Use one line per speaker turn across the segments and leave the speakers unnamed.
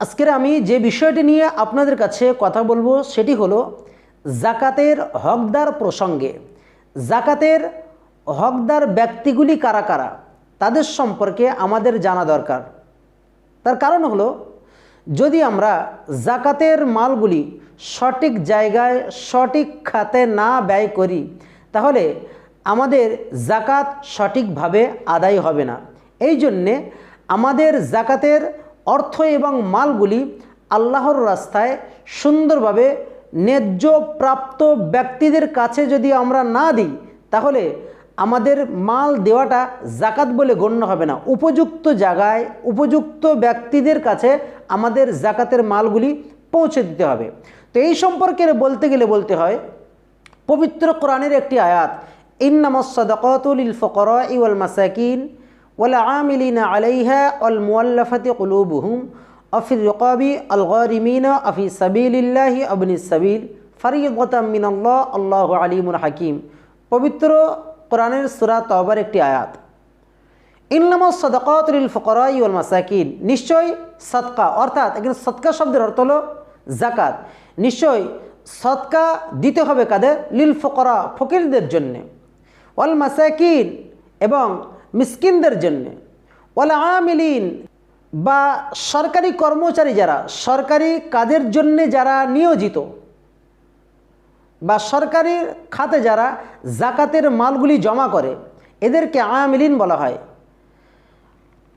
আজকের আমি যে বিষয়টি নিয়ে আপনাদের কাছে কথা বলব, সেটি হলো জাকাতের হকদার প্রসঙ্গে। জাকাতের হকদার ব্যক্তিগুলি কারা কারা? তাদের সম্পর্কে আমাদের জানা দরকার। তার কারণ হলো, যদি আমরা জাকাতের মালগুলি সঠিক জায়গায়, সঠিক খাতে না ব্যয় করি, তাহলে আমাদের জাকাত সঠিকভাবে আদায় হবে না। এই জন্যে আমাদের জাকাতের অর্থ এবং মালগুলি আল্লাহর রাস্তায় সুন্দরভাবে ন্যায্য প্রাপ্ত ব্যক্তিদের কাছে যদি আমরা না দিই, তাহলে আমাদের মাল দেওয়াটা জাকাত বলে গণ্য হবে না। উপযুক্ত জায়গায় উপযুক্ত ব্যক্তিদের কাছে আমাদের জাকাতের মালগুলি পৌঁছে দিতে হবে। তো এই সম্পর্কে বলতে গেলে বলতে হয়, পবিত্র কোরআনের একটি আয়াত ইন্নামসাদকাতুল ফকরা ইউল মাসাকিন ওয়াল আমিলিনা আলাইহা অল মুআল্লাফাতি কুলুবুহুম অফির রকাবি আল গরিমিনা অফি সাবিলিল্লাহি আবনি সাবিল ফরিয়তাম মিনাল্লাহ, আল্লাহ আলিমুল হাকিম। পবিত্র কোরআনের সুরা তবার একটি আয়াত। ইনলামা সদকাতুল ফকরা ইউল মাসাকিন। নিশ্চয় সৎকা অর্থাৎ এখানে সৎকা শব্দের অর্থ হলো জাকাত নিশ্চয় সৎকা দিতে হবে কাদের? লিল ফকরা, ফকিরদের জন্যে। ওয়াল মাসাকিন, এবং মিসকিনদের জন্যে। ওয়াল আমিলিন বা সরকারি কর্মচারী যারা, সরকারি কাজের জন্যে যারা নিয়োজিত বা সরকারি খাতে যারা জাকাতের মালগুলি জমা করে, এদেরকে আমিলিন বলা হয়।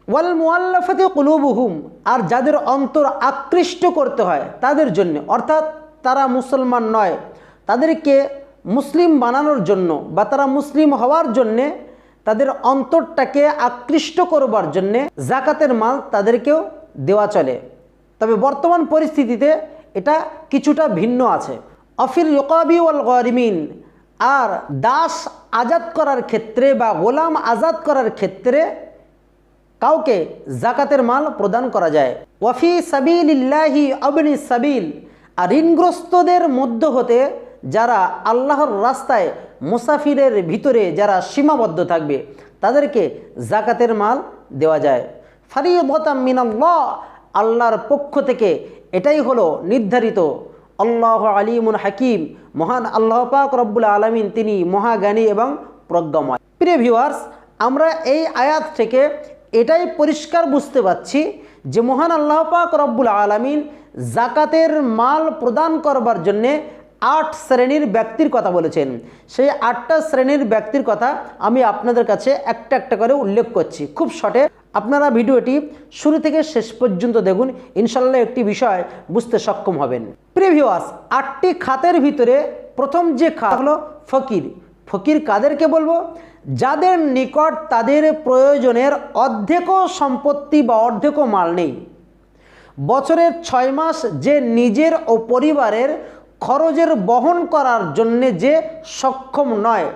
ওয়াল মুআল্লাফাতে কুলুবুহুম, আর যাদের অন্তর আকৃষ্ট করতে হয় তাদের জন্য, অর্থাৎ তারা মুসলমান নয়, তাদেরকে মুসলিম বানানোর জন্য বা তারা মুসলিম হওয়ার জন্যে তাদের অন্তরটাকে আকৃষ্ট করবার জন্যে জাকাতের মাল তাদেরকেও দেওয়া চলে। তবে বর্তমান পরিস্থিতিতে এটা কিছুটা ভিন্ন আছে। অফির রকাবি ওয়াল গরিমিন, আর দাস আজাদ করার ক্ষেত্রে বা গোলাম আজাদ করার ক্ষেত্রে কাউকে জাকাতের মাল প্রদান করা যায়। ওয়াফি সাবিলিল্লাহি আবনি সাবিল, আর ঋণগ্রস্তদের মধ্য হতে যারা আল্লাহর রাস্তায় মুসাফিরের ভিতরে যারা সীমাবদ্ধ থাকবে, তাদেরকে জাকাতের মাল দেওয়া যায়। ফারিয়তাম মিনাল্লাহ, আল্লাহর পক্ষ থেকে এটাই হলো নির্ধারিত। আল্লাহ আলিমুন হাকিম, মহান আল্লাহ পাক রব্বুল আলমিন, তিনি মহাজ্ঞানী এবং প্রজ্ঞাময়। প্রিয় ভিউয়ার্স আমরা এই আয়াত থেকে এটাই পরিষ্কার বুঝতে পারছি যে মহান আল্লাহ পাক রব্বুল আলমিন জাকাতের মাল প্রদান করবার জন্যে আট শ্রেণির ব্যক্তির কথা বলেছেন। সেই আটটা শ্রেণির ব্যক্তির কথা আমি আপনাদের কাছে একটা একটা করে উল্লেখ করছি। খুব শর্টে আপনারা ভিডিওটি শুরু থেকে শেষ পর্যন্ত দেখুন। ইনশাল্লাহ একটি বিষয় বুঝতে সক্ষম হবেন। প্রিভিওয়াস আটটি খাতের ভিতরে প্রথম যে খাত হলো ফকির। ফকির কাদেরকে বলব? যাদের নিকট তাদের প্রয়োজনের অর্ধেকও সম্পত্তি বা অর্ধেকও মাল নেই। বছরের ছয় মাস যে নিজের ও পরিবারের খরচের বহন করার জন্যে যে সক্ষম নয়,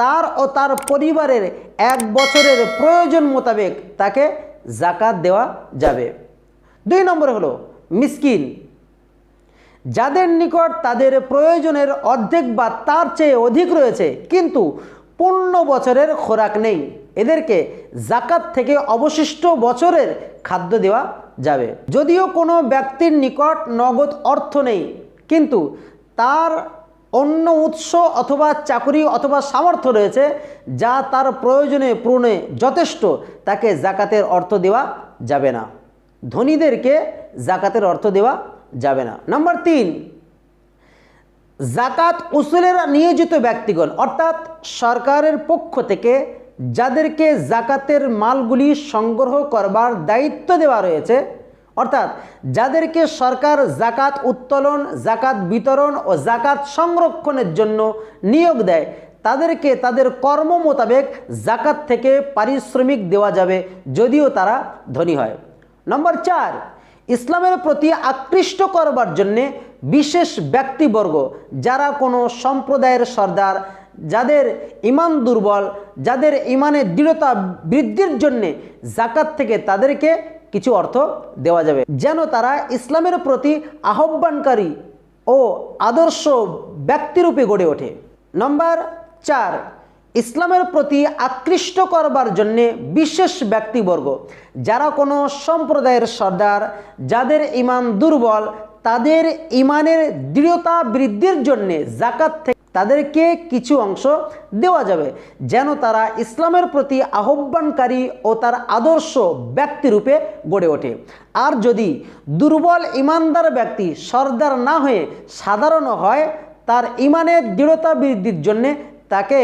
তার ও তার পরিবারের এক বছরের প্রয়োজন মোতাবেক তাকে জাকাত দেওয়া যাবে। দুই নম্বরে হলো মিসকিন। যাদের নিকট তাদের প্রয়োজনের অর্ধেক বা তার চেয়ে অধিক রয়েছে, কিন্তু পূর্ণ বছরের খোরাক নেই, এদেরকে জাকাত থেকে অবশিষ্ট বছরের খাদ্য দেওয়া যাবে। যদিও কোনো ব্যক্তির নিকট নগদ অর্থ নেই কিন্তু তার অন্য উৎস অথবা চাকরি অথবা সামর্থ্য রয়েছে যা তার প্রয়োজনে পূরণে যথেষ্ট, তাকে জাকাতের অর্থ দেওয়া যাবে না। ধনীদেরকে জাকাতের অর্থ দেওয়া যাবে না। নাম্বার তিন, জাকাত উসুলের নিয়োজিত ব্যক্তিগণ, অর্থাৎ সরকারের পক্ষ থেকে যাদেরকে জাকাতের মালগুলি সংগ্রহ করবার দায়িত্ব দেওয়া রয়েছে অর্থাৎ যাদেরকে সরকার জাকাত উত্তোলন, জাকাত বিতরণ ও জাকাত সংরক্ষণের জন্য নিয়োগ দেয়, তাদেরকে তাদের কর্ম মোতাবেক জাকাত থেকে পারিশ্রমিক দেওয়া যাবে যদিও তারা ধনী হয়। নম্বর চার, ইসলামের প্রতি আকৃষ্ট করবার জন্যে বিশেষ ব্যক্তিবর্গ, যারা কোনো সম্প্রদায়ের সর্দার, যাদের ইমান দুর্বল, যাদের ইমানের দৃঢ়তা বৃদ্ধির জন্যে জাকাত থেকে তাদেরকে কিছু অর্থ দেওয়া যাবে। যেন তারা ইসলামের প্রতি আহ্বানকারী ও আদর্শ ব্যক্তিরূপে গড়ে ওঠে। নম্বর চার, ইসলামের প্রতি আকৃষ্ট করবার জন্যে বিশেষ ব্যক্তিবর্গ। যারা কোনো সম্প্রদায়ের সর্দার, যাদের ইমান দুর্বল, তাদের ইমানের দৃঢ়তা বৃদ্ধির জন্যে জাকাত থেকে তাদেরকে কিছু অংশ দেওয়া যাবে, যেন তারা ইসলামের প্রতি আহ্বানকারী ও তার আদর্শ ব্যক্তিরূপে গড়ে ওঠে। আর যদি দুর্বল ইমানদার ব্যক্তি সর্দার না হয়ে সাধারণ হয়, তার ইমানের দৃঢ়তা বৃদ্ধির জন্যে তাকে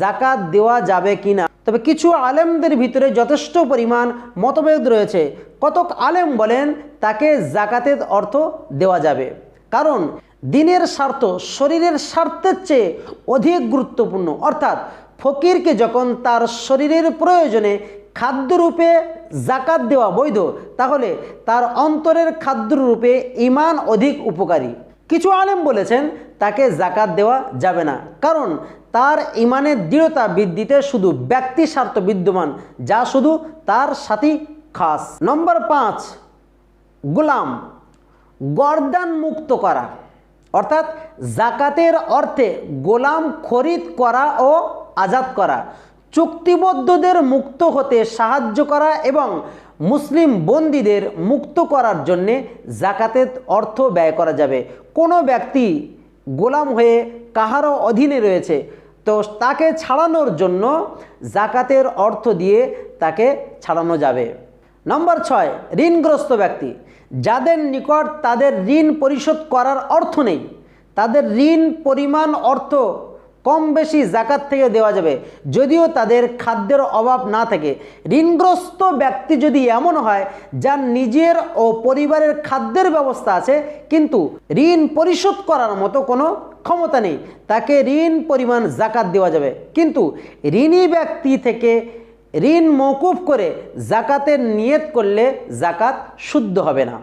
জাকাত দেওয়া যাবে কি না? তবে কিছু আলেমদের ভিতরে যথেষ্ট পরিমাণ মতভেদ রয়েছে। কতক আলেম বলেন তাকে জাকাতের অর্থ দেওয়া যাবে। কারণ দিনের স্বার্থ শরীরের স্বার্থের চেয়ে অধিক গুরুত্বপূর্ণ। অর্থাৎ ফকিরকে যখন তার শরীরের প্রয়োজনে খাদ্যরূপে জাকাত দেওয়া বৈধ, তাহলে তার অন্তরের খাদ্যরূপে ইমান অধিক উপকারী। কিছু আলেম বলেছেন, তাকে জাকাত দেওয়া যাবে না। কারণ তার ইমানের দৃঢ়তা বৃদ্ধিতে শুধু ব্যক্তি স্বার্থ বিদ্যমান, যা শুধু তার সাথী খাস। নম্বর পাঁচ, গোলাম গর্দান মুক্ত করা। অর্থাৎ জাকাতের অর্থে গোলাম খরিদ করা ও আজাদ করা, চুক্তিবদ্ধদের মুক্ত হতে সাহায্য করা এবং মুসলিম বন্দীদের মুক্ত করার জন্যে জাকাতের অর্থ ব্যয় করা যাবে। কোনো ব্যক্তি গোলাম হয়ে কাহারও অধীনে রয়েছে, তো তাকে ছাড়ানোর জন্য জাকাতের অর্থ দিয়ে তাকে ছাড়ানো যাবে। নম্বর ছয়, ঋণগ্রস্ত ব্যক্তি। যাদের নিকট তাদের ঋণ পরিশোধ করার অর্থ নেই, তাদের ঋণ পরিমাণ অর্থ কম বেশি জাকাত থেকে দেওয়া যাবে। যদিও তাদের খাদ্যের অভাব না থাকে। ঋণগ্রস্ত ব্যক্তি যদি এমন হয়, যার নিজের ও পরিবারের খাদ্যের ব্যবস্থা আছে, কিন্তু ঋণ পরিশোধ করার মতো কোনো ক্ষমতা নেই, তাকে ঋণ পরিমাণ জাকাত দেওয়া যাবে। কিন্তু ঋণী ব্যক্তি থেকে ঋণ মৌকুফ করে জাকাতের নিয়ত করলে জাকাত শুদ্ধ হবে না।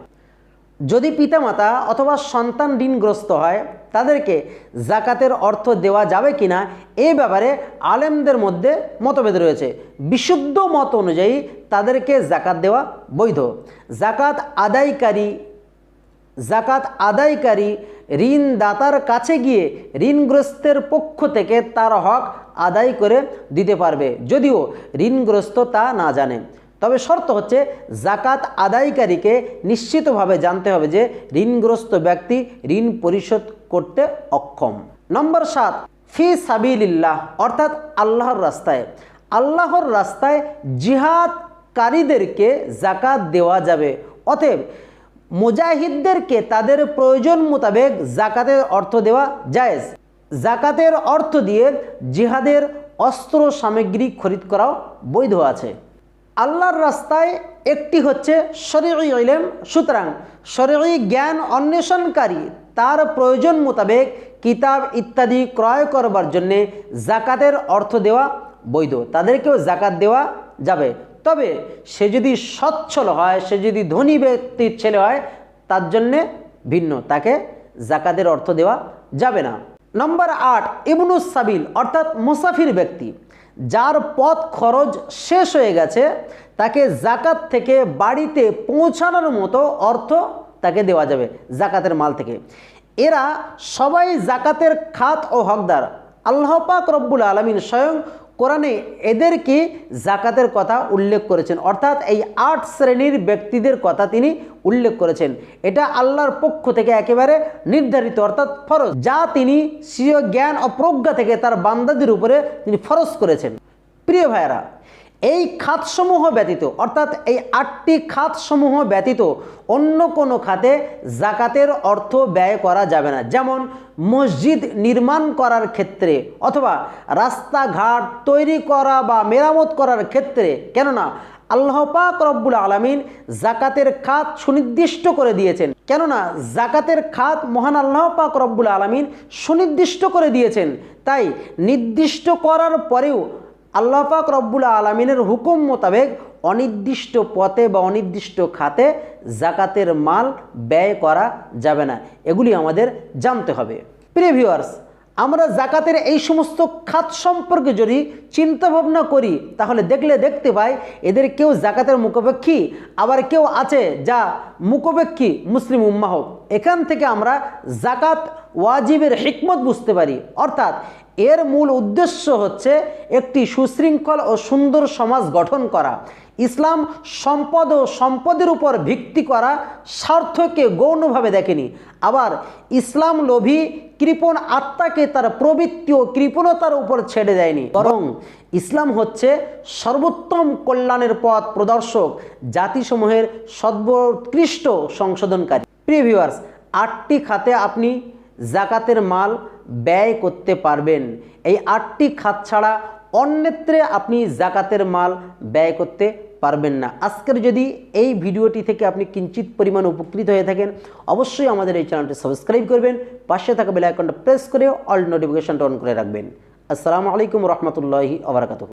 যদি পিতামাতা অথবা সন্তান ঋণগ্রস্ত হয়, তাদেরকে জাকাতের অর্থ দেওয়া যাবে কিনা এই ব্যাপারে আলেমদের মধ্যে মতভেদ রয়েছে। বিশুদ্ধ মত অনুযায়ী তাদেরকে জাকাত দেওয়া বৈধ। জাকাত আদায়কারী জাকাত আদায়কারী ঋণদাতার কাছে গিয়ে ঋণগ্রস্তের পক্ষ থেকে তার হক আদায় করে দিতে পারবে। যদিও ঋণগ্রস্ত তা না জানে। তবে শর্ত হচ্ছে জাকাত আদায়কারীকে নিশ্চিতভাবে জানতে হবে যে ঋণগ্রস্ত ব্যক্তি ঋণ পরিশোধ করতে অক্ষম। নম্বর সাত, ফি সাবিলিল্লাহ, অর্থাৎ আল্লাহর রাস্তায়। আল্লাহর রাস্তায় জিহাদকারীদেরকে জাকাত দেওয়া যাবে। অতএব মুজাহিদদেরকে তাদের প্রয়োজন মোতাবেক জাকাতের অর্থ দেওয়া জায়েজ। জাকাতের অর্থ দিয়ে জিহাদের অস্ত্র সামগ্রী খরিদ করাও বৈধ আছে। আল্লাহর রাস্তায় একটি হচ্ছে শরীর ইলেম, সুতরাং শরীর জ্ঞান অন্বেষণকারী, তার প্রয়োজন মোতাবেক কিতাব ইত্যাদি ক্রয় করবার জন্যে জাকাতের অর্থ দেওয়া বৈধ। তাদেরকেও জাকাত দেওয়া যাবে। তবে সে যদি সচ্ছল হয়, সে যদি ধনী ব্যক্তির ছেলে হয়, তার জন্যে ভিন্ন। তাকে জাকাতের অর্থ দেওয়া যাবে না। নম্বর আট ইবনুস সাবিল অর্থাৎ মুসাফির ব্যক্তি, যার পথ খরচ শেষ হয়ে গেছে, তাকে জাকাত থেকে বাড়িতে পৌঁছানোর মতো অর্থ তাকে দেওয়া যাবে, জাকাতের মাল থেকে। এরা সবাই জাকাতের খাত ও হকদার। আল্লাহ পাক রব্বুল আলমিন স্বয়ং কোরআনে এদেরকে জাকাতের কথা উল্লেখ করেছেন। অর্থাৎ এই আট শ্রেণির ব্যক্তিদের কথা তিনি উল্লেখ করেছেন। এটা আল্লাহর পক্ষ থেকে একেবারে নির্ধারিত, অর্থাৎ ফরজ। যা তিনি স্বীয় জ্ঞান ও প্রজ্ঞা থেকে তার বান্দাদের উপরে তিনি ফরজ করেছেন। প্রিয় ভাইয়েরা এই খাতসমূহ ব্যতীত, অর্থাৎ এই আটটি খাতসমূহ ব্যতীত অন্য কোনো খাতে জাকাতের অর্থ ব্যয় করা যাবে না। যেমন মসজিদ নির্মাণ করার ক্ষেত্রে অথবা রাস্তাঘাট তৈরি করা বা মেরামত করার ক্ষেত্রে। কেননা আল্লাহ পাক রব্বুল আলমিন জাকাতের খাত সুনির্দিষ্ট করে দিয়েছেন। কেননা জাকাতের খাত মহান আল্লাহ পাক রব্বুল আলমিন সুনির্দিষ্ট করে দিয়েছেন। তাই নির্দিষ্ট করার পরেও আল্লাহ পাক রব্বুল আলমিনের হুকুম মোতাবেক অনির্দিষ্ট পথে বা অনির্দিষ্ট খাতে জাকাতের মাল ব্যয় করা যাবে না। এগুলি আমাদের জানতে হবে। প্রিয় ভিউয়ার্স আমরা জাকাতের এই সমস্ত খাত সম্পর্কে যদি চিন্তা ভাবনা করি, তাহলে দেখলে দেখতে পাই এদের কেউ জাকাতের মুখোপেক্ষী, আবার কেউ আছে যা মুখোপেক্ষী মুসলিম উম্মাহ। এখান থেকে আমরা জাকাত ওয়াজিবের হিকমত বুঝতে পারি। অর্থাৎ এর মূল উদ্দেশ্য হচ্ছে একটি সুশৃঙ্খল ও সুন্দর সমাজ গঠন করা। ইসলাম সম্পদ ও সম্পদের উপর ভিত্তি করা স্বার্থকে গৌণভাবে দেখেনি। আবার ইসলাম লোভী, কৃপণ আত্মাকে তার প্রবৃত্তি ও কৃপণতার উপর ছেড়ে দেয়নি। বরং ইসলাম হচ্ছে সর্বোত্তম কল্যাণের পথ প্রদর্শক, জাতিসমূহের সর্বোৎকৃষ্ট সংশোধনকারী। প্রিয় ভিউয়ার্স, আটটি খাতে আপনি জাকাতের মাল ব্যয় করতে পারবেন। এই আটটি খাত ছাড়া অন্যত্রে আপনি জাকাতের মাল ব্যয় করতে পারবেন না। আজকের যদি এই ভিডিওটি থেকে আপনি কিঞ্চিত পরিমাণ উপকৃত হয়ে থাকেন, অবশ্যই আমাদের এই চ্যানেলটি সাবস্ক্রাইব করবেন, পাশে থাকা বেল আইকনটা প্রেস করে অল নোটিফিকেশনটা অন করে রাখবেন। আসসালামু আলাইকুম রহমতুল্লাহি আবরাকাতুহ